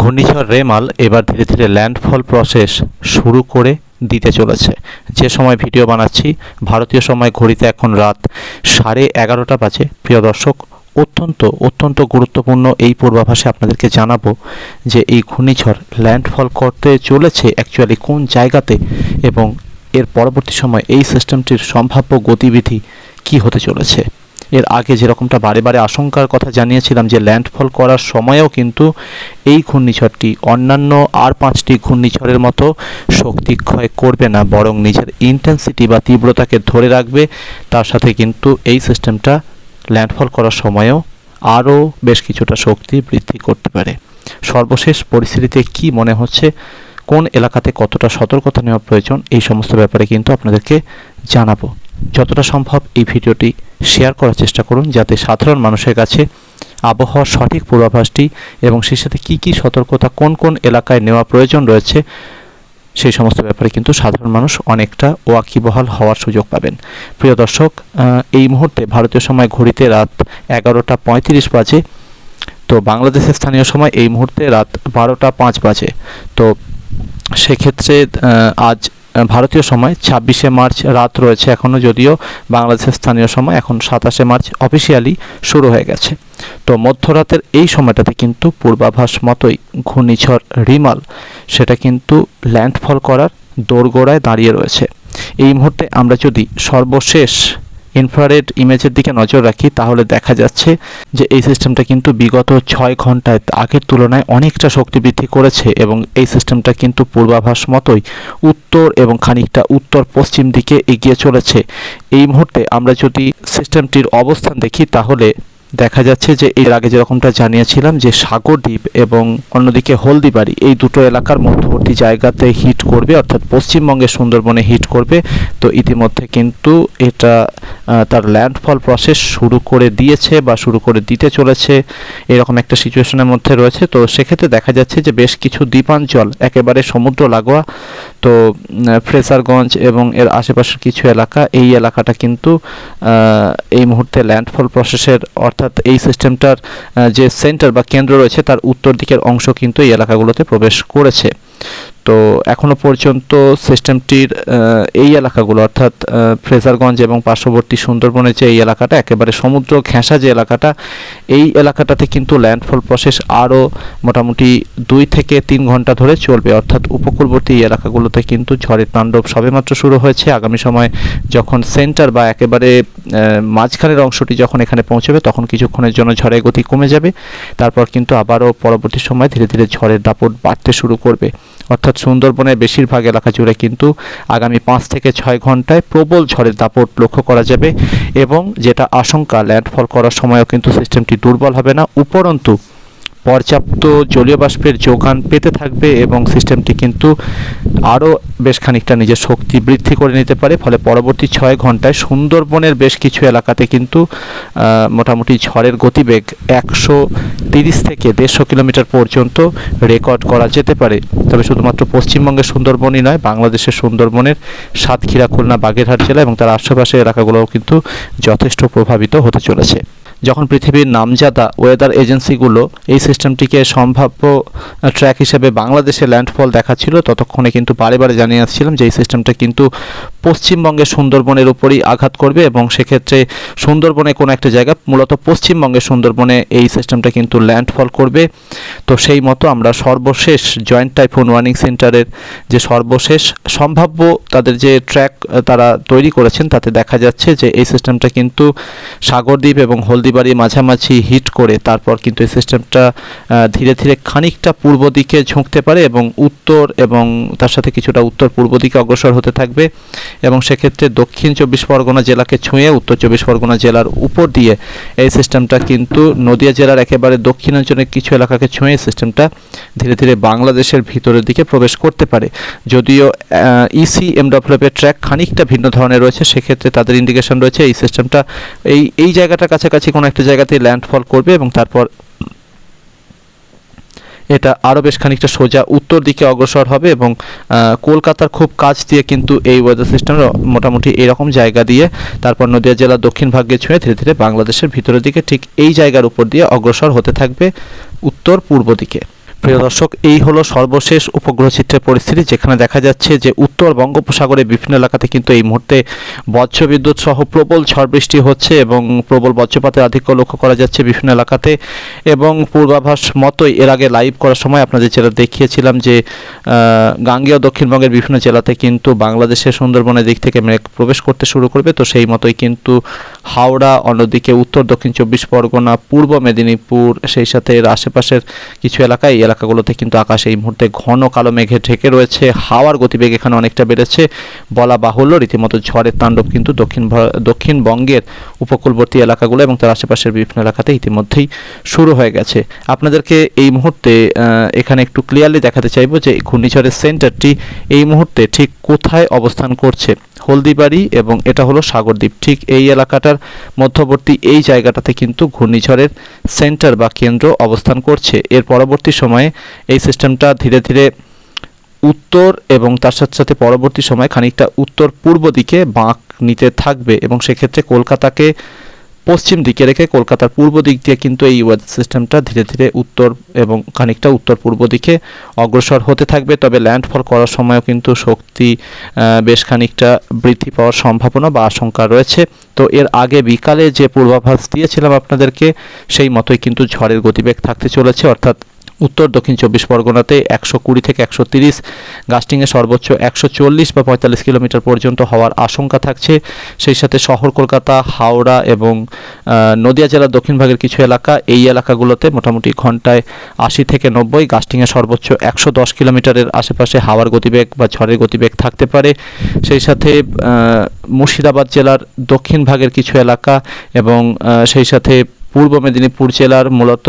ঘূর্ণিঝড় রেমাল এবার ধীরে ধীরে ল্যান্ডফল প্রসেস শুরু করে দিতে চলেছে। যে সময় ভিডিও বানাচ্ছি, ভারতীয় সময় ঘড়িতে এখন রাত সাড়ে এগারোটা বাজে। প্রিয় দর্শক, অত্যন্ত অত্যন্ত গুরুত্বপূর্ণ এই পূর্বাভাসে আপনাদেরকে জানাব যে এই ঘূর্ণিঝড় ল্যান্ডফল করতে চলেছে অ্যাকচুয়ালি কোন জায়গাতে এবং এর পরবর্তী সময় এই সিস্টেমটির সম্ভাব্য গতিবিধি কি হতে চলেছে। এর আগে যেরকমটা বারে বারে আশঙ্কার কথা জানিয়েছিলাম যে ল্যান্ডফল করার সময়েও কিন্তু এই ঘূর্ণিঝড়টি অন্যান্য আর পাঁচটি ঘূর্ণিঝড়ের মতো শক্তি ক্ষয় করবে না, বরং নিজের ইন্টেন্সিটি বা তীব্রতাকে ধরে রাখবে। তার সাথে কিন্তু এই সিস্টেমটা ল্যান্ডফল করার সময়ও আরও বেশ কিছুটা শক্তি বৃদ্ধি করতে পারে। সর্বশেষ পরিস্থিতিতে কি মনে হচ্ছে? কোন এলাকাতে কতটা সতর্কতা নেওয়া প্রয়োজন? এই সমস্ত ব্যাপারে কিন্তু আপনাদেরকে জানাব। যতটা সম্ভব এই ভিডিওটি শেয়ার করার চেষ্টা করুন যাতে সাধারণ মানুষের কাছে আবহাওয়ার সঠিক পূর্বাভাসটি এবং সেই সাথে কী কী সতর্কতা কোন কোন এলাকায় নেওয়া প্রয়োজন রয়েছে সেই সমস্ত ব্যাপারে কিন্তু সাধারণ মানুষ অনেকটা ওয়াকিবহাল হওয়ার সুযোগ পাবেন। প্রিয় দর্শক এই মুহূর্তে ভারতীয় সময় ঘড়িতে রাত এগারোটা পঁয়ত্রিশ বাজে। তো বাংলাদেশের স্থানীয় সময় এই মুহূর্তে রাত বারোটা পাঁচ বাজে। তো সেক্ষেত্রে আজ ভারতীয় সময়, ছাব্বিশে মার্চ রাত রয়েছে এখনও যদিও বাংলাদেশের স্থানীয় সময়, এখন সাতাশে মার্চ অফিসিয়ালি শুরু হয়ে গেছে। তো মধ্যরাতের এই সময়টাতে কিন্তু পূর্বাভাস মতোই ঘূর্ণিঝড় রিমাল, সেটা কিন্তু ল্যান্ডফল করার দোরগোড়ায় দাঁড়িয়ে রয়েছে। এই মুহূর্তে আমরা যদি সর্বশেষ ইনফ্রারেড ইমেজের দিকে নজর রাখি, তাহলে দেখা যাচ্ছে যে এই সিস্টেমটা কিন্তু বিগত ছয় ঘন্টায় আগের তুলনায় অনেকটা শক্তি বৃদ্ধি করেছে এবং এই সিস্টেমটা কিন্তু পূর্বাভাস মতোই উত্তর এবং খানিকটা উত্তর পশ্চিম দিকে এগিয়ে চলেছে। এই মুহূর্তে আমরা যদি সিস্টেমটির অবস্থান দেখি, তাহলে দেখা যাচ্ছে যে এর আগে যেরকমটা জানিয়েছিলাম যে সাগরদ্বীপ এবং অন্যদিকে হলদিবাড়ি, এই দুটো এলাকার মধ্যবর্তী জায়গাতে হিট করবে, অর্থাৎ পশ্চিমবঙ্গের সুন্দরবনে হিট করবে। তো ইতিমধ্যে কিন্তু এটা তার ল্যান্ডফল প্রসেস শুরু করে দিয়েছে বা শুরু করে দিতে চলেছে। এরকম একটা সিচুয়েশনের মধ্যে রয়েছে। তো সেক্ষেত্রে দেখা যাচ্ছে যে বেশ কিছু দ্বীপাঞ্চল, একেবারে সমুদ্র লাগোয়া তো ফ্রেসারগঞ্জ এবং এর আশেপাশের কিছু এলাকা, এই এলাকাটা কিন্তু এই মুহূর্তে ল্যান্ডফল প্রসেসের অর্থাৎ এই সিস্টেমটার যে সেন্টার বা কেন্দ্র রয়েছে, তার উত্তর দিকের অংশ কিন্তু এই এলাকাগুলোতে প্রবেশ করেছে। তো এখনও পর্যন্ত সিস্টেমটির এই এলাকাগুলো, অর্থাৎ ফ্রেজারগঞ্জ এবং পার্শ্ববর্তী সুন্দরবনের যে এই এলাকাটা, একেবারে সমুদ্র ঘেঁষা যে এলাকাটা, এই এলাকাটাতে কিন্তু ল্যান্ডফল প্রসেস আরও মোটামুটি দুই থেকে তিন ঘণ্টা ধরে চলবে। অর্থাৎ উপকূলবর্তী এই এলাকাগুলোতে কিন্তু ঝড়ের তাণ্ডব সবেমাত্র শুরু হয়েছে। আগামী সময় যখন সেন্টার বা একেবারে মাঝখানের অংশটি যখন এখানে পৌঁছবে, তখন কিছুক্ষণের জন্য ঝড়ের গতি কমে যাবে। তারপর কিন্তু আবারও পরবর্তী সময় ধীরে ধীরে ঝড়ের দাপট বাড়তে শুরু করবে। অর্থাৎ সুন্দরবনের বেশিরভাগ এলাকা জুড়ে কিন্তু আগামী পাঁচ থেকে ছয় ঘন্টায় প্রবল ঝড়ের দাপট লক্ষ্য করা যাবে এবং যেটা আশঙ্কা ল্যান্ডফল করার সময়ও কিন্তু সিস্টেমটি দুর্বল হবে না, উপরন্তু পর্যাপ্ত জলীয় বাষ্পের যোগান পেতে থাকবে এবং সিস্টেমটি কিন্তু আরও বেশ খানিকটা নিজের শক্তি বৃদ্ধি করে নিতে পারে। ফলে পরবর্তী ছয় ঘন্টায় সুন্দরবনের বেশ কিছু এলাকাতে কিন্তু মোটামুটি ঝড়ের গতিবেগ একশো তিরিশ থেকে দেড়শো কিলোমিটার পর্যন্ত রেকর্ড করা যেতে পারে। তবে শুধুমাত্র পশ্চিমবঙ্গের সুন্দরবনই নয়, বাংলাদেশের সুন্দরবনের সাতক্ষীরা, খুলনা, বাগেরহাট জেলা এবং তার আশেপাশের এলাকাগুলোও কিন্তু যথেষ্ট প্রভাবিত হতে চলেছে। যখন পৃথিবীর নামজাদা ওয়েদার এজেন্সিগুলো এই সিস্টেমটিকে সম্ভাব্য ট্র্যাক হিসেবে বাংলাদেশে ল্যান্ডফল দেখাচ্ছিল, ততক্ষণে কিন্তু বারে বারে জানিয়ে আসছিলাম যে এই সিস্টেমটা কিন্তু পশ্চিমবঙ্গের সুন্দরবনের উপরই আঘাত করবে এবং সেক্ষেত্রে সুন্দরবনে কোনো একটা জায়গা, মূলত পশ্চিমবঙ্গের সুন্দরবনে এই সিস্টেমটা কিন্তু ল্যান্ডফল করবে। তো সেই মতো আমরা সর্বশেষ জয়েন্ট টাইফুন ওয়ার্নিং সেন্টারের যে সর্বশেষ সম্ভাব্য তাদের যে ট্র্যাক তারা তৈরি করেছেন, তাতে দেখা যাচ্ছে যে এই সিস্টেমটা কিন্তু সাগরদ্বীপ এবং হলদিবাড়ি মাঝামাঝি হিট করে তারপর কিন্তু এই সিস্টেমটা ধীরে ধীরে খানিকটা পূর্ব দিকে ঝুঁকতে পারে এবং উত্তর এবং তার সাথে কিছুটা উত্তর পূর্ব দিকে অগ্রসর হতে থাকবে এবং সেক্ষেত্রে দক্ষিণ চব্বিশ পরগনা জেলাকে ছুঁয়ে উত্তর চব্বিশ পরগনা জেলার উপর দিয়ে এই সিস্টেমটা কিন্তু নদিয়া জেলার একেবারে দক্ষিণাঞ্চলের কিছু এলাকাকে ছুঁয়ে সিস্টেমটা ধীরে ধীরে বাংলাদেশের ভিতরের দিকে প্রবেশ করতে পারে। যদিও ইসি এমডব্লিউএফের ট্র্যাক খানিকটা ভিন্ন ধরনের রয়েছে, সেক্ষেত্রে তাদের ইন্ডিকেশন রয়েছে এই সিস্টেমটা এই এই জায়গাটার কাছাকাছি কোনো একটা জায়গাতে ল্যান্ডফল করবে এবং তারপর এটা আরও বেশ খানিকটা সোজা উত্তর দিকে অগ্রসর হবে এবং কলকাতার খুব কাছ দিয়ে কিন্তু এই ওয়েদার সিস্টেম মোটামুটি এরকম জায়গা দিয়ে তারপর নদিয়া জেলার দক্ষিণ ভাগ্যে ছুঁয়ে ধীরে ধীরে বাংলাদেশের ভিতরের দিকে ঠিক এই জায়গার উপর দিয়ে অগ্রসর হতে থাকবে উত্তর পূর্ব দিকে। প্রিয় দর্শক, এই হলো সর্বশেষ উপগ্রহ চিত্রের পরিস্থিতি, যেখানে দেখা যাচ্ছে যে উত্তর বঙ্গোপসাগরে বিভিন্ন এলাকাতে কিন্তু এই মুহূর্তে বজ্রবিদ্যুৎ সহ প্রবল ঝড় বৃষ্টি হচ্ছে এবং প্রবল বজ্রপাতের আধিক্য লক্ষ্য করা যাচ্ছে বিভিন্ন এলাকাতে এবং পূর্বাভাস মতোই এর আগে লাইভ করার সময় আপনাদের যেটা দেখিয়েছিলাম যে গাঙ্গেয় দক্ষিণবঙ্গের বিভিন্ন জেলাতে কিন্তু বাংলাদেশের সুন্দরবনের দিক থেকে মেঘ প্রবেশ করতে শুরু করবে। তো সেই মতোই কিন্তু হাওড়া, অন্যদিকে উত্তর দক্ষিণ চব্বিশ পরগনা, পূর্ব মেদিনীপুর, সেই সাথে এর আশেপাশের কিছু এলাকায় এলাকাগুলোতে কিন্তু আকাশ এই মুহূর্তে ঘন কালো মেঘে ঢেকে রয়েছে। হাওয়ার গতিবেগ এখানে অনেকটা বেড়েছে। বলা বাহুল্য, রীতিমতো ঝড়ের তাণ্ডব কিন্তু দক্ষিণ দক্ষিণবঙ্গের উপকূলবর্তী এলাকাগুলো এবং তার আশেপাশের বিভিন্ন এলাকাতে ইতিমধ্যেই শুরু হয়ে গেছে। আপনাদেরকে এই মুহূর্তে এখানে একটু ক্লিয়ারলি দেখাতে চাইব যে ঘূর্ণিঝড়ের সেন্টারটি এই মুহূর্তে ঠিক কোথায় অবস্থান করছে। হলদিবাড়ি এবং এটা হলো সাগরদ্বীপ। ঠিক এই এলাকাটার মধ্যবর্তী এই জায়গাটাতে কিন্তু ঘূর্ণিঝড়ের সেন্টার বা কেন্দ্র অবস্থান করছে। এর পরবর্তী সময়ে এই সিস্টেমটা ধীরে ধীরে উত্তর এবং তার সাথে সাথে পরবর্তী সময় খানিকটা উত্তর পূর্ব দিকে বাঁক নিতে থাকবে এবং সেক্ষেত্রে কলকাতাকে পশ্চিম দিকে রেখে কলকাতার পূর্ব দিক দিয়ে কিন্তু এই ওয়েদার সিস্টেমটা ধীরে ধীরে উত্তর এবং খানিকটা উত্তর পূর্ব দিকে অগ্রসর হতে থাকবে। তবে ল্যান্ডফল করার সময়ও কিন্তু শক্তি বেশ খানিকটা বৃদ্ধি পাওয়ার সম্ভাবনা বা আশঙ্কা রয়েছে। তো এর আগে বিকালে যে পূর্বাভাস দিয়েছিলাম আপনাদেরকে, সেই মতোই কিন্তু ঝড়ের গতিবেগ থাকতে চলেছে। অর্থাৎ উত্তর, দক্ষিণ চব্বিশ পরগনাতে একশো কুড়ি থেকে একশো তিরিশ গাস্টিংয়ে সর্বোচ্চ একশো চল্লিশ বা পঁয়তাল্লিশ কিলোমিটার পর্যন্ত হওয়ার আশঙ্কা থাকছে। সেই সাথে শহর কলকাতা, হাওড়া এবং নদিয়া জেলার দক্ষিণ ভাগের কিছু এলাকা, এই এলাকাগুলোতে মোটামুটি ঘন্টায় আশি থেকে নব্বই গাস্টিংয়ে সর্বোচ্চ একশো দশ কিলোমিটারের আশেপাশে হাওয়ার গতিবেগ বা ঝড়ের গতিবেগ থাকতে পারে। সেই সাথে মুর্শিদাবাদ জেলার দক্ষিণ ভাগের কিছু এলাকা এবং সেই সাথে পূর্ব মেদিনীপুর জেলার মূলত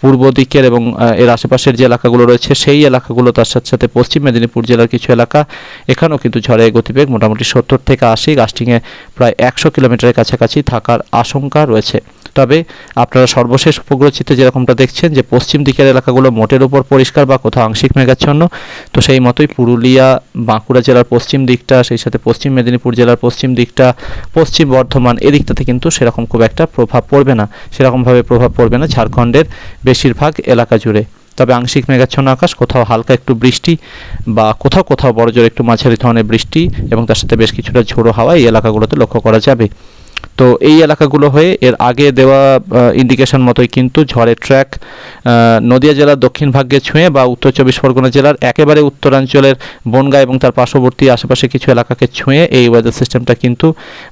পূর্ব দিকের এবং এর আশেপাশের যে এলাকাগুলো রয়েছে, সেই এলাকাগুলো তার সাথে সাথে পশ্চিম মেদিনীপুর জেলার কিছু এলাকা, এখানেও কিন্তু ঝড়ে গতিবেগ মোটামুটি সত্তর থেকে আশি গাস্টিংয়ে প্রায় একশো কিলোমিটারের কাছাকাছি থাকার আশঙ্কা রয়েছে। তবে আপনারা সর্বশেষ উপগ্রহ চিত্রে যেরকমটা দেখছেন যে পশ্চিম দিকের এলাকাগুলো মোটের উপর পরিষ্কার বা কোথাও আংশিক মেঘাচ্ছন্ন। তো সেই মতোই পুরুলিয়া, বাঁকুড়া জেলার পশ্চিম দিকটা, সেই সাথে পশ্চিম মেদিনীপুর জেলার পশ্চিম দিকটা, পশ্চিম বর্ধমান এদিকটাতে কিন্তু সেরকম খুব একটা প্রভাব পড়বে না। সেরকমভাবে প্রভাব পড়বে না ঝাড়খণ্ডের বেশিরভাগ এলাকা জুড়ে। তবে আংশিক মেঘাচ্ছন্ন আকাশ, কোথাও হালকা একটু বৃষ্টি বা কোথাও কোথাও বড় জোর একটু মাঝারি ধরনের বৃষ্টি এবং তার সাথে বেশ কিছুটা ঝোড়ো হাওয়া এই এলাকাগুলোতে লক্ষ্য করা যাবে। তো এই এলাকাগুলো হয়ে এর আগে দেওয়া ইন্ডিকেশন মতোই কিন্তু ঝড়ের ট্র্যাক নদিয়া জেলার দক্ষিণ ভাগ্যে ছুঁয়ে বা উত্তর চব্বিশ পরগনা জেলার একেবারে উত্তরাঞ্চলের বনগাঁ এবং তার পার্শ্ববর্তী আশেপাশে কিছু এলাকাকে ছুঁয়ে এই ওয়েদার সিস্টেমটা কিন্তু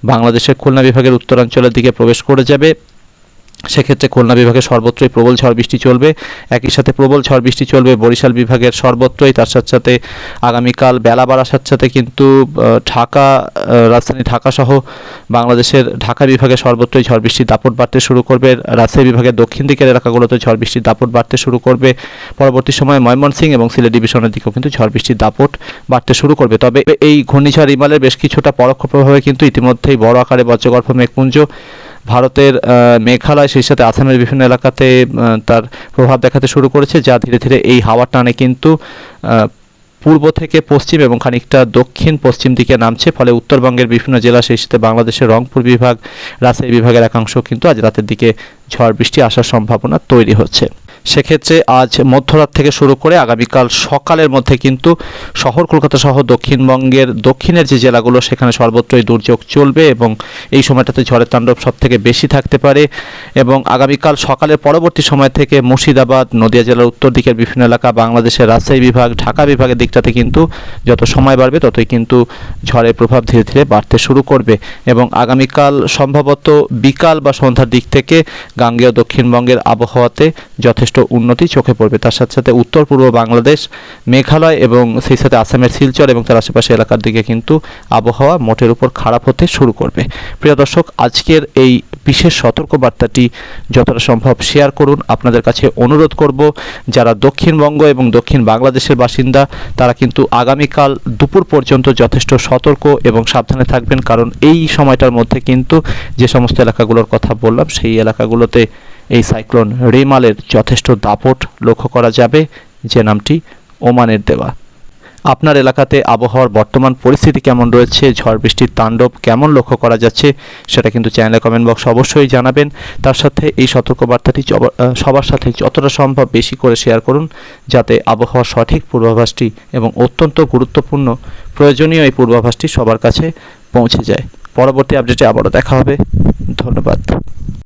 বাংলাদেশের খুলনা বিভাগের উত্তরাঞ্চলের দিকে প্রবেশ করে যাবে। সেক্ষেত্রে খুলনা বিভাগে সর্বত্রই প্রবল ঝড় বৃষ্টি চলবে। একই সাথে প্রবল ঝড় বৃষ্টি চলবে বরিশাল বিভাগের সর্বত্রই, তার সাথে সাথে আগামীকাল বেলা বাড়ার সাথে সাথে কিন্তু ঢাকা রাজধানী ঢাকা সহ বাংলাদেশের ঢাকা বিভাগে সর্বত্রই ঝড় বৃষ্টির দাপট বাড়তে শুরু করবে। রাজশাহী বিভাগের দক্ষিণ দিকের এলাকাগুলোতে ঝড় বৃষ্টির দাপট বাড়তে শুরু করবে। পরবর্তী সময়ে ময়মনসিংহ এবং সিলেট ডিভিশনের দিকেও কিন্তু ঝড় বৃষ্টির দাপট বাড়তে শুরু করবে। তবে এই ঘূর্ণিঝড় ইমালের বেশ কিছুটা পরোক্ষ প্রভাবে কিন্তু ইতিমধ্যেই বড় আকারে বজ্রগর্ভ মেঘপুঞ্জ ভারতের মেঘালয়, সেই সাথে আসামের বিভিন্ন এলাকাতে তার প্রভাব দেখাতে শুরু করেছে, যা ধীরে ধীরে এই হাওয়ার টানে কিন্তু পূর্ব থেকে পশ্চিম এবং খানিকটা দক্ষিণ পশ্চিম দিকে নামছে। ফলে উত্তরবঙ্গের বিভিন্ন জেলা, সেই সাথে বাংলাদেশের রংপুর বিভাগ, রাজশাহী বিভাগের একাংশ কিন্তু আজ রাতের দিকে ঝড় বৃষ্টি আসার সম্ভাবনা তৈরি হচ্ছে। সেক্ষেত্রে আজ মধ্যরাত থেকে শুরু করে আগামীকাল সকালের মধ্যে কিন্তু শহর কলকাতা সহ দক্ষিণবঙ্গের দক্ষিণের যে জেলাগুলো, সেখানে সর্বত্রই দুর্যোগ চলবে এবং এই সময়টাতে ঝড়ের তাণ্ডব সব থেকে বেশি থাকতে পারে এবং আগামীকাল সকালের পরবর্তী সময় থেকে মুর্শিদাবাদ, নদিয়া জেলার উত্তর দিকের বিভিন্ন এলাকা, বাংলাদেশের রাজশাহী বিভাগ, ঢাকা বিভাগের দিকটাতে কিন্তু যত সময় বাড়বে ততই কিন্তু ঝড়ের প্রভাব ধীরে ধীরে বাড়তে শুরু করবে এবং আগামীকাল সম্ভবত বিকাল বা সন্ধ্যার দিক থেকে গাঙ্গেয় দক্ষিণবঙ্গের আবহাওয়াতে যথেষ্ট উন্নতি চোখে পড়বে। তার সাথে সাথে উত্তর পূর্ব বাংলাদেশ, মেঘালয় এবং সেই সাথে আসামের শিলচর এবং তার আশেপাশে এলাকার দিকে কিন্তু আবহাওয়া মোটের উপর খারাপ হতে শুরু করবে। প্রিয় দর্শক, আজকের এই বিশেষ সতর্কবার্তাটি যতটা সম্ভব শেয়ার করুন। আপনাদের কাছে অনুরোধ করব, যারা দক্ষিণবঙ্গ এবং দক্ষিণ বাংলাদেশের বাসিন্দা, তারা কিন্তু আগামীকাল দুপুর পর্যন্ত যথেষ্ট সতর্ক এবং সাবধানে থাকবেন। কারণ এই সময়টার মধ্যে কিন্তু যে সমস্ত এলাকাগুলোর কথা বললাম, সেই এলাকাগুলোতে এই সাইক্লোন রেমালের যথেষ্ট দাপট লক্ষ্য করা যাবে, যে নামটি ওমানের দেওয়া। আপনার এলাকাতে আবহাওয়ার বর্তমান পরিস্থিতি কেমন রয়েছে, ঝড় বৃষ্টির তাণ্ডব কেমন লক্ষ্য করা যাচ্ছে, সেটা কিন্তু চ্যানেলে কমেন্ট বক্স অবশ্যই জানাবেন। তার সাথে এই সতর্কবার্তাটি সবার সাথে যতটা সম্ভব বেশি করে শেয়ার করুন, যাতে আবহাওয়ার সঠিক পূর্বাভাসটি এবং অত্যন্ত গুরুত্বপূর্ণ প্রয়োজনীয় এই পূর্বাভাসটি সবার কাছে পৌঁছে যায়। পরবর্তী আপডেটে আবারও দেখা হবে। ধন্যবাদ।